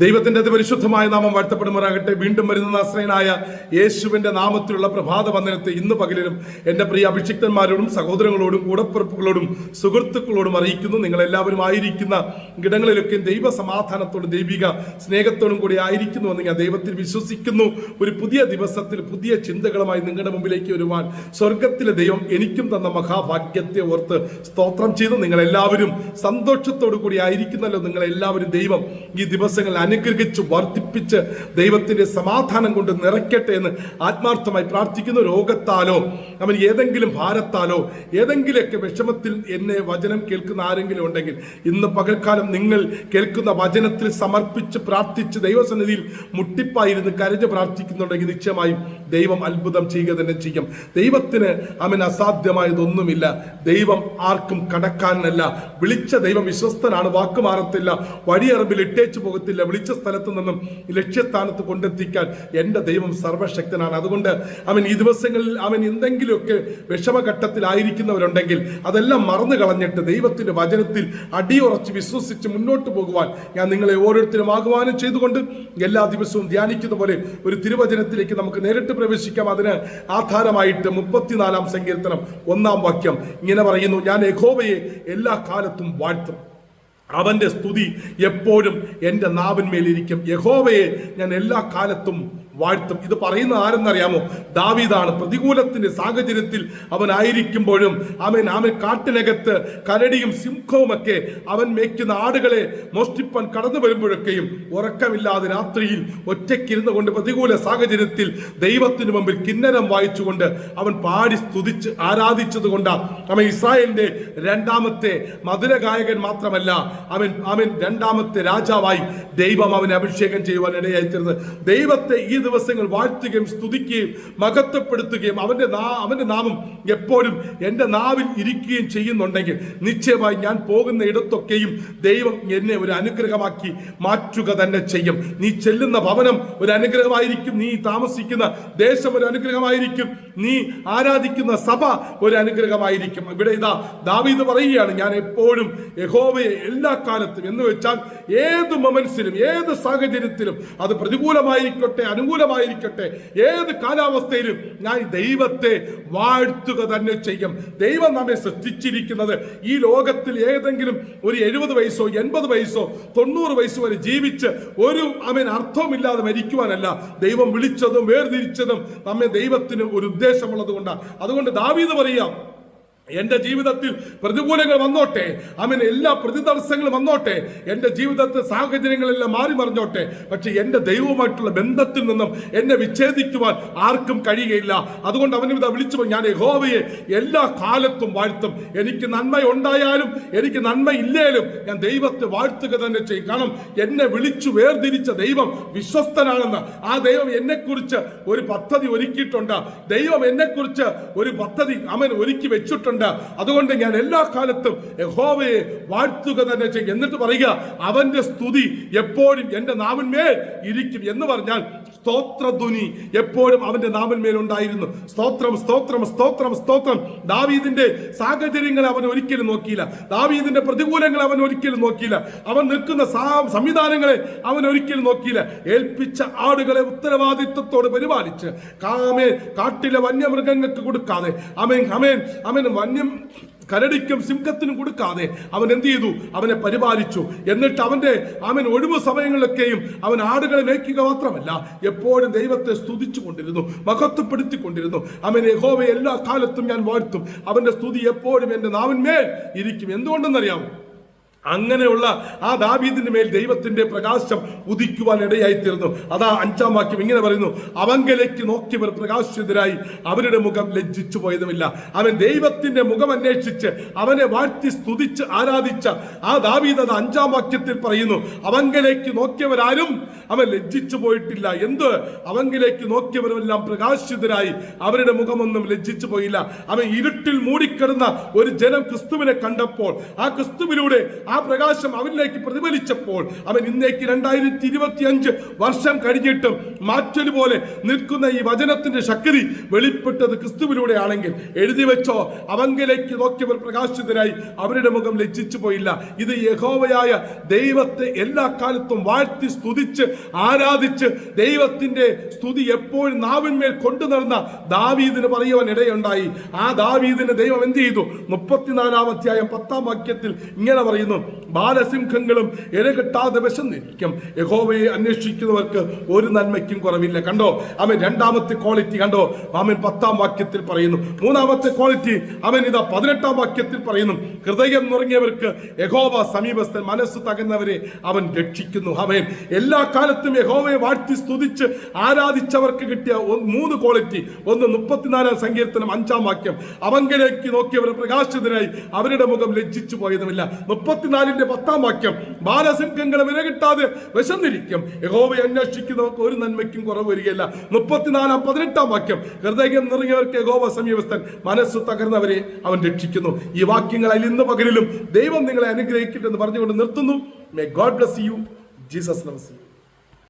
ദൈവത്തിന്റെ അതിപരിശുദ്ധമായ നാമം വാഴ്ത്തപ്പെടുമാറാകട്ടെ. വീണ്ടും വരുന്ന നാശ്രയനായ യേശുവിന്റെ നാമത്തിലുള്ള പ്രഭാത വന്ദനത്തെ ഇന്ന് പകലിലും എന്റെ പ്രിയ അഭിഷിക്തന്മാരോടും സഹോദരങ്ങളോടും കൂടപ്പിറപ്പുകളോടും സുഹൃത്തുക്കളോടും അറിയിക്കുന്നു. നിങ്ങളെല്ലാവരും ആയിരിക്കുന്ന ഇടങ്ങളിലൊക്കെ ദൈവ സമാധാനത്തോടും ദൈവിക സ്നേഹത്തോടും കൂടി ആയിരിക്കുന്നുവെന്ന് ഞാൻ ദൈവത്തിൽ വിശ്വസിക്കുന്നു. ഒരു പുതിയ ദിവസത്തിൽ പുതിയ ചിന്തകളുമായി നിങ്ങളുടെ മുമ്പിലേക്ക് വരുവാൻ സ്വർഗത്തിലെ ദൈവം എനിക്കും തന്ന മഹാഭാഗ്യത്തെ ഓർത്ത് സ്തോത്രം ചെയ്ത്. നിങ്ങളെല്ലാവരും സന്തോഷത്തോടു കൂടി ആയിരിക്കുന്നല്ലോ നിങ്ങളെല്ലാവരും ദൈവം ഈ ദിവസങ്ങൾ അനുഗ്രഹിച്ച് വർദ്ധിപ്പിച്ച് ദൈവത്തിന്റെ സമാധാനം കൊണ്ട് നിറയ്ക്കട്ടെ എന്ന് ആത്മാർത്ഥമായി പ്രാർത്ഥിക്കുന്നു രോഗത്താലോ അവൻ ഏതെങ്കിലും ഭാരത്താലോ ഏതെങ്കിലുമൊക്കെ വിഷമത്തിൽ എന്നെ വചനം കേൾക്കുന്ന ആരെങ്കിലും ഉണ്ടെങ്കിൽ ഇന്ന് പകൽക്കാലം നിങ്ങൾ കേൾക്കുന്ന വചനത്തിൽ സമർപ്പിച്ച് പ്രാർത്ഥിച്ച് ദൈവസന്നിധിയിൽ മുട്ടിപ്പായിരുന്ന് കരഞ്ഞ് പ്രാർത്ഥിക്കുന്നുണ്ടെങ്കിൽ നിശ്ചയമായും ദൈവം അത്ഭുതം ചെയ്യുക തന്നെ ചെയ്യും. ദൈവത്തിന് അവൻ അസാധ്യമായതൊന്നുമില്ല. ദൈവം ആർക്കും കടക്കാനല്ല വിളിച്ച ദൈവം വിശ്വസ്തനാണ്. വാക്കുമാറത്തില്ല. വഴിയറമ്പിൽ ഇട്ടേച്ചു പോകത്തില്ല. വിളിച്ച സ്ഥലത്ത് നിന്നും ലക്ഷ്യസ്ഥാനത്ത് കൊണ്ടെത്തിക്കാൻ എന്റെ ദൈവം സർവശക്തനാണ്. അതുകൊണ്ട് അവൻ ഈ ദിവസങ്ങളിൽ അവൻ എന്തെങ്കിലുമൊക്കെ വിഷമഘട്ടത്തിലായിരിക്കുന്നവരുണ്ടെങ്കിൽ അതെല്ലാം മറന്നു കളഞ്ഞിട്ട് ദൈവത്തിന്റെ വചനത്തിൽ അടിയുറച്ച് വിശ്വസിച്ച് മുന്നോട്ട് പോകുവാൻ ഞാൻ നിങ്ങളെ ഓരോരുത്തരും ആഹ്വാനം ചെയ്തുകൊണ്ട് എല്ലാ ദിവസവും ധ്യാനിക്കുന്ന പോലെ ഒരു തിരുവചനത്തിലേക്ക് നമുക്ക് നേരിട്ട് പ്രവേശിക്കാം. അതിന് ആധാരമായിട്ട് മുപ്പത്തിനാലാം സങ്കീർത്തനം ഒന്നാം വാക്യം ഇങ്ങനെ പറയുന്നു ഞാൻ യഹോവയെ എല്ലാ കാലത്തും വാഴ്ത്തും. അവന്റെ സ്തുതി എപ്പോഴും എന്റെ നാവിന്മേലിരിക്കും. യഹോവയെ ഞാൻ എല്ലാ കാലത്തും വാഴ്ത്തും. ഇത് പറയുന്ന ആരെന്നറിയാമോ? ദാവീദാണ്. പ്രതികൂലത്തിന്റെ സാഹചര്യത്തിൽ അവൻ ആയിരിക്കുമ്പോഴും അവൻ അവൻ കാട്ടിനകത്ത് കരടിയും സിംഹവുമൊക്കെ അവൻ മേയ്ക്കുന്ന ആടുകളെ മോഷ്ടിപ്പാൻ കടന്നു വരുമ്പോഴൊക്കെയും ഉറക്കമില്ലാതെ രാത്രിയിൽ ഒറ്റയ്ക്കിരുന്നു കൊണ്ട് പ്രതികൂല സാഹചര്യത്തിൽ ദൈവത്തിന് മുമ്പിൽ കിന്നരം വായിച്ചുകൊണ്ട് അവൻ പാടി സ്തുതിച്ച് ആരാധിച്ചത് കൊണ്ടാണ് അവൻ ഇസ്രായേലിന്റെ രണ്ടാമത്തെ മധുരഗായകൻ മാത്രമല്ല അവൻ അവൻ രണ്ടാമത്തെ രാജാവായി ദൈവം അവനെ അഭിഷേകം ചെയ്യുവാൻ ഇടയായിത്തീർന്നത് ദൈവത്തെ ഈ ദിവസങ്ങൾ വാഴ്ത്തുകയും സ്തുതിക്കുകയും മഹത്വപ്പെടുത്തുകയും അവന്റെ നാ അവന്റെ നാമം എപ്പോഴും എന്റെ നാവിൽ ഇരിക്കുകയും ചെയ്യുന്നുണ്ടെങ്കിൽ നിശ്ചയമായി ഞാൻ പോകുന്ന ഇടത്തൊക്കെയും ദൈവം എന്നെ ഒരു അനുഗ്രഹമാക്കി മാറ്റുക തന്നെ ചെയ്യും. നീ ചെല്ലുന്ന ഭവനം ഒരു അനുഗ്രഹമായിരിക്കും. നീ താമസിക്കുന്ന ദേശം ഒരു അനുഗ്രഹമായിരിക്കും. നീ ആരാധിക്കുന്ന സഭ ഒരു അനുഗ്രഹമായിരിക്കും ഇവിടെ ഇതാ ദാവീദ് പറയുകയാണ് ഞാൻ എപ്പോഴും യഹോവയെ എല്ലാ കാലത്തും എന്ന് വെച്ചാൽ ഏത് മൊമെന്റ്സിലും ഏത് സാഹചര്യത്തിലും അത് പ്രതികൂലമായിരിക്കട്ടെ അനുകൂലമായിരിക്കട്ടെ ഏത് കാലാവസ്ഥയിലും ഞാൻ ദൈവത്തെ വാഴ്ത്തുക തന്നെ ചെയ്യും. ദൈവം നമ്മെ സൃഷ്ടിച്ചിരിക്കുന്നത് ഈ ലോകത്തിൽ ഏതെങ്കിലും ഒരു എഴുപത് വയസ്സോ എൺപത് വയസ്സോ തൊണ്ണൂറ് വയസ്സോ വരെ ജീവിച്ച് ഒരു അവൻ അർത്ഥമില്ലാതെ മരിക്കുവാനല്ല ദൈവം വിളിച്ചതും വേർതിരിച്ചതും നമ്മെ ദൈവത്തിന് ഒരു ഉദ്ദേശമുള്ളത് കൊണ്ടാണ് അതുകൊണ്ട് ദാവീദ് പറയാം എന്റെ ജീവിതത്തിൽ പ്രതികൂലങ്ങൾ വന്നോട്ടെ അവന് എല്ലാ പ്രതിതടസ്സങ്ങളും വന്നോട്ടെ എന്റെ ജീവിതത്തിൽ സാഹചര്യങ്ങളെല്ലാം മാറി മറിഞ്ഞോട്ടെ പക്ഷെ എന്റെ ദൈവവുമായിട്ടുള്ള ബന്ധത്തിൽ നിന്നും എന്നെ വിച്ഛേദിക്കുവാൻ ആർക്കും കഴിയുകയില്ല. അതുകൊണ്ട് അവന് ഇതാ വിളിച്ചു ഞാൻ യഹോവയെ എല്ലാ കാലത്തും വാഴ്ത്തും. എനിക്ക് നന്മ ഉണ്ടായാലും എനിക്ക് നന്മ ഇല്ലേലും ഞാൻ ദൈവത്തെ വാഴ്ത്തുക തന്നെ ചെയ്യും. കാരണം എന്നെ വിളിച്ചു വേർതിരിച്ച ദൈവം വിശ്വസ്തനാണെന്ന്. ആ ദൈവം എന്നെക്കുറിച്ച് ഒരു പദ്ധതി ഒരുക്കിയിട്ടുണ്ട്. ദൈവം എന്നെക്കുറിച്ച് ഒരു പദ്ധതി അവൻ ഒരുക്കി വെച്ചിട്ടുണ്ട്. അതുകൊണ്ട് ഞാൻ എല്ലാ കാലത്തും യഹോവയെ വാഴ്ത്തുക തന്നെ ചെയ്യും. എന്നിട്ട് പറയുക അവന്റെ സ്തുതി എപ്പോഴും എന്റെ നാവിന്മേൽ ഇരിക്കും എന്ന് പറഞ്ഞാൽ സ്തോത്രധ്വനി എപ്പോഴും അവന്റെ നാവിന്മേൽ ഉണ്ടായിരുന്നു. സ്തോത്രം സ്തോത്രം സ്തോത്രം സ്തോത്രം. ദാവീദിന്റെ സാഹചര്യങ്ങൾ അവൻ ഒരിക്കലും നോക്കിയില്ല. ദാവീദിന്റെ പ്രതികൂലങ്ങൾ അവൻ ഒരിക്കലും നോക്കിയില്ല. അവൻ നിൽക്കുന്ന സംവിധാനങ്ങളെ അവൻ ഒരിക്കലും നോക്കിയില്ല. ഏൽപ്പിച്ച ആടുകളെ ഉത്തരവാദിത്വത്തോട് പരിപാലിച്ച് കാമേ കാട്ടിലെ വന്യമൃഗങ്ങൾക്ക് കൊടുക്കാതെ. അമേൻ അമേൻ അമേൻ വന്യം കരടിക്കും സിംഹത്തിനും കൊടുക്കാതെ അവൻ എന്ത് ചെയ്തു? അവനെ പരിപാലിച്ചു. എന്നിട്ട് അവന്റെ അവൻ ഒഴിവ് സമയങ്ങളിലൊക്കെയും അവൻ ആടുകളെ മേയ്ക്കുക മാത്രമല്ല എപ്പോഴും ദൈവത്തെ സ്തുതിച്ചു കൊണ്ടിരുന്നു മഹത്വപ്പെടുത്തിക്കൊണ്ടിരുന്നു. അവൻ യഹോവയെ എല്ലാ കാലത്തും ഞാൻ വാഴ്ത്തും. അവന്റെ സ്തുതി എപ്പോഴും എന്റെ നാവിന്മേൽ ഇരിക്കും. എന്തുകൊണ്ടെന്നറിയാമോ അങ്ങനെയുള്ള ആ ദാവീദിന്റെ മേൽ ദൈവത്തിന്റെ പ്രകാശം ഉദിക്കുവാൻ ഇടയായിത്തീർന്നു. അതാ അഞ്ചാം വാക്യം ഇങ്ങനെ പറയുന്നു അവങ്കലേക്ക് നോക്കിയവർ പ്രകാശിതരായി അവരുടെ മുഖം ലജ്ജിച്ചു പോയതുമില്ല. അവൻ ദൈവത്തിന്റെ മുഖം അന്വേഷിച്ച് അവനെ വാഴ്ത്തി സ്തുതിച്ച് ആരാധിച്ച ആ ദാവീദ് അത് അഞ്ചാം വാക്യത്തിൽ പറയുന്നു അവങ്കലേക്ക് നോക്കിയവരാരും അവൻ ലജ്ജിച്ചു പോയിട്ടില്ല. എന്ത്? അവങ്കിലേക്ക് നോക്കിയവരുമെല്ലാം പ്രകാശിതരായി അവരുടെ മുഖമൊന്നും ലജ്ജിച്ചു പോയില്ല. അവൻ ഇരുട്ടിൽ മൂടിക്കിടന്ന ഒരു ജനം ക്രിസ്തുവിനെ കണ്ടപ്പോൾ ആ ക്രിസ്തുവിലൂടെ പ്രകാശം അവനിലേക്ക് പ്രതിഫലിച്ചപ്പോൾ അവൻ ഇന്നേക്ക് രണ്ടായിരത്തി ഇരുപത്തി അഞ്ച് വർഷം കഴിഞ്ഞിട്ടും മാറ്റൊരു പോലെ നിൽക്കുന്ന ഈ വചനത്തിന്റെ ശക്തി വെളിപ്പെട്ടത് ക്രിസ്തുവിലൂടെ ആണെങ്കിൽ. എഴുതി വെച്ചോ അവങ്കിലേക്ക് നോക്കിയവർ പ്രകാശിതരായി അവരുടെ മുഖം ലജ്ജിച്ചു പോയില്ല. ഇത് യഹോവയായ ദൈവത്തെ എല്ലാ കാലത്തും വാഴ്ത്തി സ്തുതിച്ച് ആരാധിച്ച് ദൈവത്തിന്റെ സ്തുതി എപ്പോഴും നാവിന്മേൽ കൊണ്ടു നടന്ന ദാവീദിന് പറയുവാൻ ഇടയുണ്ടായി. ആ ദാവീദിന് ദൈവം എന്ത് ചെയ്തു? മുപ്പത്തിനാലാം അധ്യായം പത്താം വാക്യത്തിൽ ഇങ്ങനെ പറയുന്നു ബാലസിംഹങ്ങളും ഇരകിട്ടാതെ വിശന്നിരിക്കും. യഹോവയെ അന്വേഷിക്കുന്നവർക്ക് ഒരു നന്മയ്ക്കും കുറവില്ല. കണ്ടോ? അവൻ രണ്ടാമത്തെ ക്വാളിറ്റി കണ്ടോ? അവൻ പത്താം വാക്യത്തിൽ പറയുന്നു. മൂന്നാമത്തെ ക്വാളിറ്റി അവൻ ഇതാ പതിനെട്ടാം വാക്യത്തിൽ പറയുന്നു. ഹൃദയം നുറങ്ങിയവർക്ക് യഹോവ സമീപസ്ഥൻ മനസ്സ് തകുന്നവരെ അവൻ രക്ഷിക്കുന്നു. അവൻ എല്ലാ കാലത്തും യഹോവയെ വാഴ്ത്തി സ്തുതിച്ച് ആരാധിച്ചവർക്ക് കിട്ടിയ മൂന്ന് ക്വാളിറ്റി. ഒന്ന് മുപ്പത്തിനാലാം സങ്കീർത്തനം അഞ്ചാം വാക്യം. അവങ്കിലേക്ക് നോക്കിയവർ പ്രകാശിതനായി അവരുടെ മുഖം ലജ്ജിച്ചു പോയതുമില്ല. മുപ്പത്തിനാലിന്റെ പത്താം വാക്യം ബാലസിംഹങ്ങളെ വിലകിട്ടാതെ വിശന്നിരിക്കും. യഹോവയെ അന്വേഷിക്കുന്നവർക്ക് ഒരു നന്മയ്ക്കും കുറവ് വരികയില്ല. മുപ്പത്തിനാലാം പതിനെട്ടാം വാക്യം ഹൃദയം നിറങ്ങിയവർക്ക് യഹോവ സമീപസ്ഥൻ മനസ്സ് തകർന്നവരെ അവൻ രക്ഷിക്കുന്നു. ഈ വാക്യങ്ങളിൽ ഇന്ന് പകലിലും ദൈവം നിങ്ങളെ അനുഗ്രഹിക്കട്ടെ എന്ന് പറഞ്ഞുകൊണ്ട് നിർത്തുന്നു. May God bless you Jesus നമസ്